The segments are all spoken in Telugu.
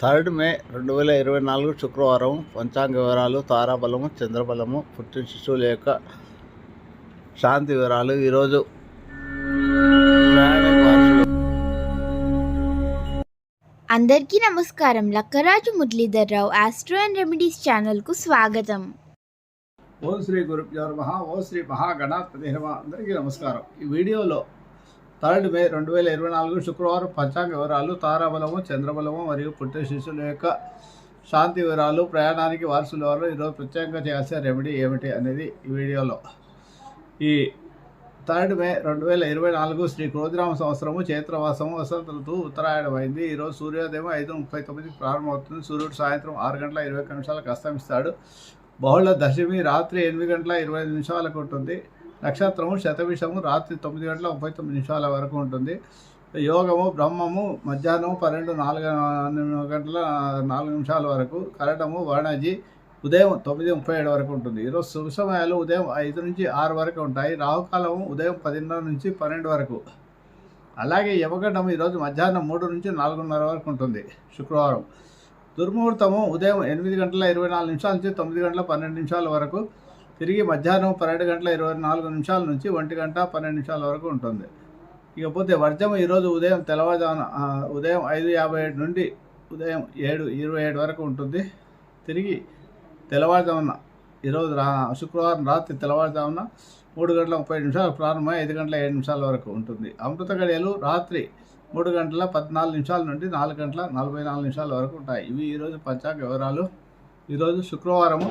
థర్డ్ మే రెండు వేల ఇరవై నాలుగు శుక్రవారం పంచాంగ వివరాలు తారాబలము చంద్రబలము పుట్టిన శిశువుల యొక్క శాంతి వివరాలు. ఈరోజు అందరికీ నమస్కారం. Lakkaraju Muralidhar Rao astro and remedies ఛానల్కు స్వాగతం. ఓం శ్రీ గురుభ్యో నమ ఓం శ్రీ మహాగణాధిపతి నమ. అందరికీ నమస్కారం. ఈ వీడియోలో థర్డ్ మే రెండు వేల ఇరవై నాలుగు శుక్రవారం పంచాంగ వివరాలు తారాబలము చంద్రబలము మరియు పుట్టిన శిష్యుల యొక్క శాంతి వివరాలు ప్రయాణానికి వారసుల వారు ఈరోజు ప్రత్యేకంగా చేయాల్సిన రెమెడీ ఏమిటి అనేది ఈ వీడియోలో. ఈ థర్డ్ మే రెండు వేల ఇరవై నాలుగు శ్రీ క్రోధిరామ సంవత్సరము చైత్రవాసము వసంత ఋతువు ఉత్తరాయణం అయింది. ఈరోజు సూర్యోదయం ఐదు ముప్పై తొమ్మిదికి ప్రారంభమవుతుంది సూర్యుడు సాయంత్రం ఆరు గంటల ఇరవై నిమిషాలకు అస్తమిస్తాడు. బహుళ దశమి రాత్రి ఎనిమిది గంటల ఇరవై నిమిషాలకు ఉంటుంది. నక్షత్రము శతవిషము రాత్రి తొమ్మిది గంటల ముప్పై తొమ్మిది నిమిషాల వరకు ఉంటుంది. యోగము బ్రహ్మము మధ్యాహ్నం పన్నెండు నాలుగు గంటల నాలుగు నిమిషాల వరకు కరటము వాణాజీ ఉదయం తొమ్మిది ముప్పై ఏడు వరకు ఉంటుంది. ఈరోజు శుభ సమయాలు ఉదయం ఐదు నుంచి ఆరు వరకు ఉంటాయి. రాహుకాలము ఉదయం పదిన్నర నుంచి పన్నెండు వరకు. అలాగే యమగండం ఈరోజు మధ్యాహ్నం మూడు నుంచి నాలుగున్నర వరకు ఉంటుంది శుక్రవారం. దుర్ముహూర్తము ఉదయం ఎనిమిది గంటల ఇరవై నాలుగు నిమిషాల నుంచి తొమ్మిది గంటల పన్నెండు నిమిషాల వరకు. తిరిగి మధ్యాహ్నం పన్నెండు గంటల ఇరవై నాలుగు నిమిషాల నుంచి ఒంటి గంట పన్నెండు నిమిషాల వరకు ఉంటుంది. ఇకపోతే వర్జం ఈరోజు ఉదయం తెల్లవారుజామున ఉదయం ఐదు యాభై ఏడు నుండి ఉదయం ఏడు ఇరవై ఏడు వరకు ఉంటుంది. తిరిగి తెల్లవారుజామున ఈరోజు రా శుక్రవారం రాత్రి తెల్లవారుజామున మూడు గంటల ముప్పై నిమిషాలు ప్రారంభమై ఐదు గంటల ఏడు నిమిషాల వరకు ఉంటుంది. అమృత గడియలు రాత్రి మూడు గంటల పద్నాలుగు నిమిషాల నుండి నాలుగు గంటల నలభై నాలుగు నిమిషాల వరకు ఉంటాయి. ఇవి ఈరోజు పంచాంగ వివరాలు. ఈరోజు శుక్రవారము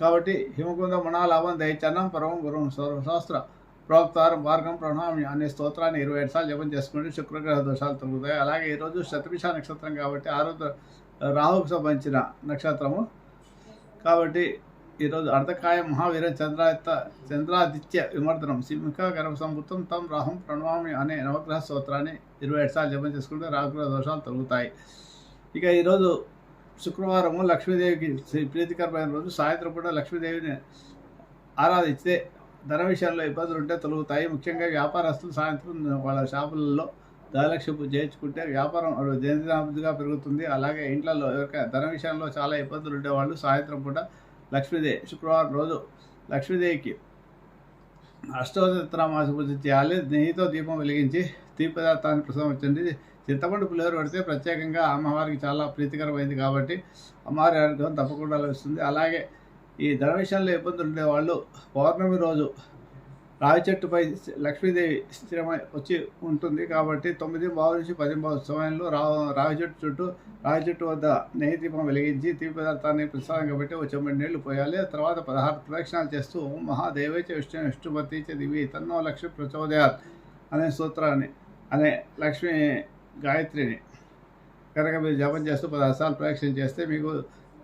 కాబట్టి హిమకుంద మణాలాభం దయచన్నం పరమం గురుం సర్వశాస్త్ర ప్రోక్తారం మార్గం ప్రణామి అనే స్తోత్రాన్ని ఇరవై ఏడు సార్లు జపం చేసుకుంటే శుక్రగ్రహ దోషాలు తొలుగుతాయి. అలాగే ఈరోజు శతభిష నక్షత్రం కాబట్టి ఆరోగ్య రాహుకు సంబంధించిన నక్షత్రము. కాబట్టి ఈరోజు అర్ధకాయ మహావీర చంద్రాయత్త చంద్రాదిత్య విమర్దనం సింహ గర్భ సంవృతం తం రాహం ప్రణవామి అనే నవగ్రహ స్తోత్రాన్ని ఇరవై ఏడు సార్లు జపం చేసుకుంటే రాహుగ్రహ దోషాలు తొలుగుతాయి. ఇక ఈరోజు శుక్రవారము లక్ష్మీదేవికి శ్రీ- ప్రీతికరమైన రోజు. సాయంత్రం పూట లక్ష్మీదేవిని ఆరాధిస్తే ధన విషయంలో ఇబ్బందులు ఉంటే తొలుగుతాయి. ముఖ్యంగా వ్యాపారస్తులు సాయంత్రం వాళ్ళ షాపులలో ధనలక్ష్మి పూజ చేయించుకుంటే వ్యాపారం దినదినాభివృద్ధిగా పెరుగుతుంది. అలాగే ఇంట్లలో ఎవరికైనా ధన విషయంలో చాలా ఇబ్బందులు ఉండేవాళ్ళు సాయంత్రం పూట లక్ష్మీదేవి శుక్రవారం రోజు లక్ష్మీదేవికి అష్టోత్తరామాస పూజ చేయాలి. నెయ్యితో దీపం వెలిగించి తీపి పదార్థాన్ని ప్రసాదించండి చింతపండు పులిహోర పెడితే ప్రత్యేకంగా అమ్మవారికి చాలా ప్రీతికరమైంది కాబట్టి అమ్మవారి అనుగ్రహం తప్పకుండా లభిస్తుంది. అలాగే ఈ ధన విషయంలో ఇబ్బందులు ఉండేవాళ్ళు పౌర్ణమి రోజు రావి చెట్టుపై లక్ష్మీదేవి స్థిరమై వచ్చి ఉంటుంది కాబట్టి తొమ్మిది బావు నుంచి పది బావు సమయంలో రా రావి చెట్టు చుట్టూ రావి చెట్టు వద్ద నెయ్యి దీపం వెలిగించి తీపి పదార్థాన్ని ప్రసాదంగా పెట్టి ఒక చెమ్మడి నీళ్ళు పోయాలి. తర్వాత పదహారు ప్రదక్షిణాలు చేస్తూ ఓం మహాదేవైచ విష్ణు విష్ణుపతి చ దివి తన్నో లక్ష్మి ప్రచోదయాత్ అనే సూత్రాన్ని అనే లక్ష్మీ గాయత్రిని. కనుక మీరు జపం చేస్తూ పది సార్లు ప్రదక్షిణ చేస్తే మీకు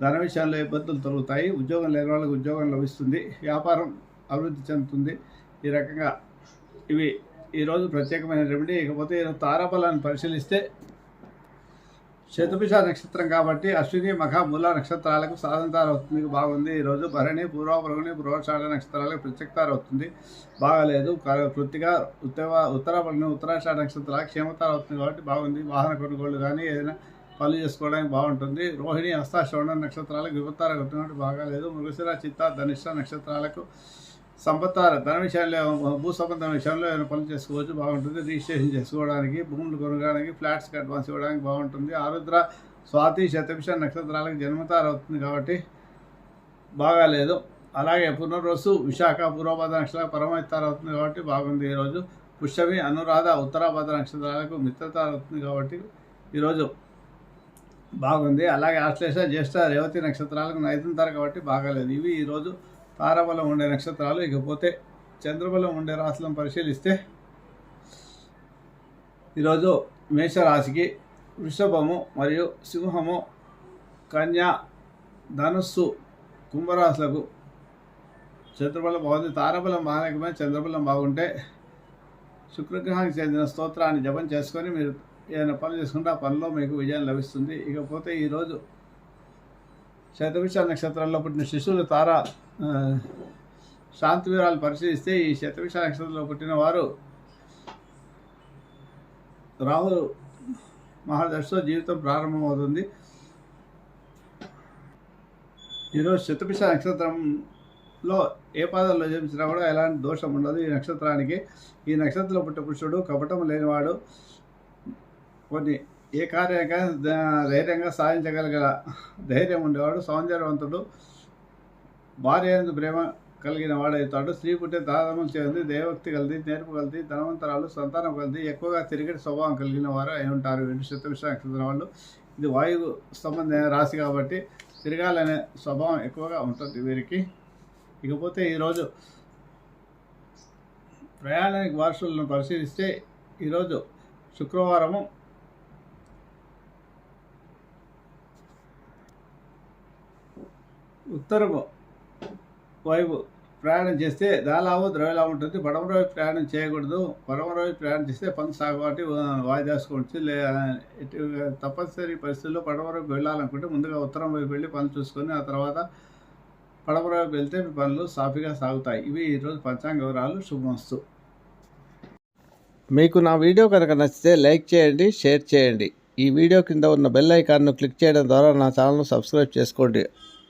ధన విషయాల్లో ఇబ్బందులు తొలుగుతాయి. ఉద్యోగం లేని వాళ్ళకి ఉద్యోగం లభిస్తుంది. వ్యాపారం అభివృద్ధి చెందుతుంది. ఈ రకంగా ఇవి ఈరోజు ప్రత్యేకమైన రెమెడీ ఇకపోతే ఈరోజు తారాబలాన్ని పరిశీలిస్తే శతభిష నక్షత్రం కాబట్టి అశ్విని మఖ మూల నక్షత్రాలకు సాధనతార అవుతుంది బాగుంది ఈరోజు భరణి పూర్వపురుగుని పూర్వషాఢ నక్షత్రాలకు ప్రత్యక్తారు అవుతుంది బాగాలేదు కృతిగా కృత్తిగా ఉత్తర ఉత్తరాపల్లిని ఉత్తరాషాఢ నక్షత్రాలకు క్షేమతారు అవుతుంది కాబట్టి బాగుంది. వాహన కొనుగోలు కానీ ఏదైనా పనులు చేసుకోవడానికి బాగుంటుంది. రోహిణి హస్త శ్రవణ నక్షత్రాలకు విపత్తార అవుతుంది కాబట్టి బాగాలేదు. మృగశిర చిత్త ధనిష్ట నక్షత్రాలకు సంపత్తార ధన విషయంలో భూ సంబంధం విషయంలో ఏమైనా పనులు చేసుకోవచ్చు బాగుంటుంది. రిజిస్ట్రేషన్ చేసుకోవడానికి భూములు కొనడానికి ఫ్లాట్స్కి అడ్వాన్స్ ఇవ్వడానికి బాగుంటుంది. ఆరుద్ర స్వాతి శతభిష నక్షత్రాలకు జన్మతార అవుతుంది కాబట్టి బాగాలేదు అలాగే పునర్వసు విశాఖ పూర్వభద్ర నక్షత్రాలకు పరమైతార అవుతుంది కాబట్టి బాగుంది. ఈరోజు పుష్యమి అనురాధ ఉత్తరాభద్ర నక్షత్రాలకు మిత్రతార అవుతుంది కాబట్టి ఈరోజు బాగుంది. అలాగే ఆశ్లేష జ్యేష్ఠ రేవతి నక్షత్రాలకు నైతంతారు కాబట్టి బాగాలేదు ఇవి ఈరోజు తారబలం ఉండే నక్షత్రాలు ఇకపోతే చంద్రబలం ఉండే రాశులను పరిశీలిస్తే ఈరోజు మేషరాశికి వృషభము మరియు సింహము కన్యా ధనుస్సు కుంభరాశులకు చంద్రబలం బాగుంది. తారబలం బాగలేకపోయినా చంద్రబలం బాగుంటే శుక్రగ్రహానికి చెందిన స్తోత్రాన్ని జపం చేసుకొని మీరు ఏదైనా పనులు చేసుకుంటే ఆ పనిలో మీకు విజయం లభిస్తుంది. ఇకపోతే ఈరోజు శతభిష నక్షత్రంలో పుట్టిన శిశువుల తార శాంతివీరాలు శాంతి పరిశీలిస్తే ఈ శతభిష నక్షత్రంలో పుట్టిన వారు రాహు మహాదర్శితో జీవితం ప్రారంభమవుతుంది. ఈరోజు శతపిష నక్షత్రంలో ఏ పాదంలో జన్మించినా కూడా ఎలాంటి దోషం ఉండదు ఈ నక్షత్రానికి. ఈ నక్షత్రంలో పుట్టిన పురుషుడు కపటం లేనివాడు. కొన్ని ఏ కార్యంగా ధైర్యంగా సాధించగలగల ధైర్యం ఉండేవాడు సౌందర్యవంతుడు భార్య ప్రేమ కలిగిన వాడవుతాడు స్త్రీ పుట్టే దాదములు చేయండి దేవక్తి కలిది నేర్పు కలిది ధనవంతరాలు సంతానం కలిది ఎక్కువగా తిరిగి స్వభావం కలిగిన వారు అయి ఉంటారు. రెండు శతవిష వాళ్ళు. ఇది వాయువు సంబంధమైన రాశి కాబట్టి తిరగాలనే స్వభావం ఎక్కువగా ఉంటుంది వీరికి. ఇకపోతే ఈరోజు ప్రయాణానికి వారసులను పరిశీలిస్తే ఈరోజు శుక్రవారము ఉత్తరము వైపు ప్రయాణం చేస్తే దాలావు ద్రవ్యలా ఉంటుంది. పడమర వైపు ప్రయాణం చేయకూడదు. పడమర వైపు ప్రయాణం చేస్తే పనులు సాగు కాబట్టి వాయిదాసుకోవచ్చు లే తప్పనిసరి పరిస్థితుల్లో పడమర వైపు వెళ్ళాలనుకుంటే ముందుగా ఉత్తరం వైపు వెళ్ళి పనులు చూసుకొని ఆ తర్వాత పడమర వైపు వెళ్తే మీ పనులు సాఫీగా సాగుతాయి. ఇవి ఈరోజు పంచాంగ వివరాలు. శుభమస్తు. మీకు నా వీడియో కనుక నచ్చితే లైక్ చేయండి షేర్ చేయండి. ఈ వీడియో కింద ఉన్న బెల్ ఐకాన్ను క్లిక్ చేయడం ద్వారా నా ఛానల్ను సబ్స్క్రైబ్ చేసుకోండి.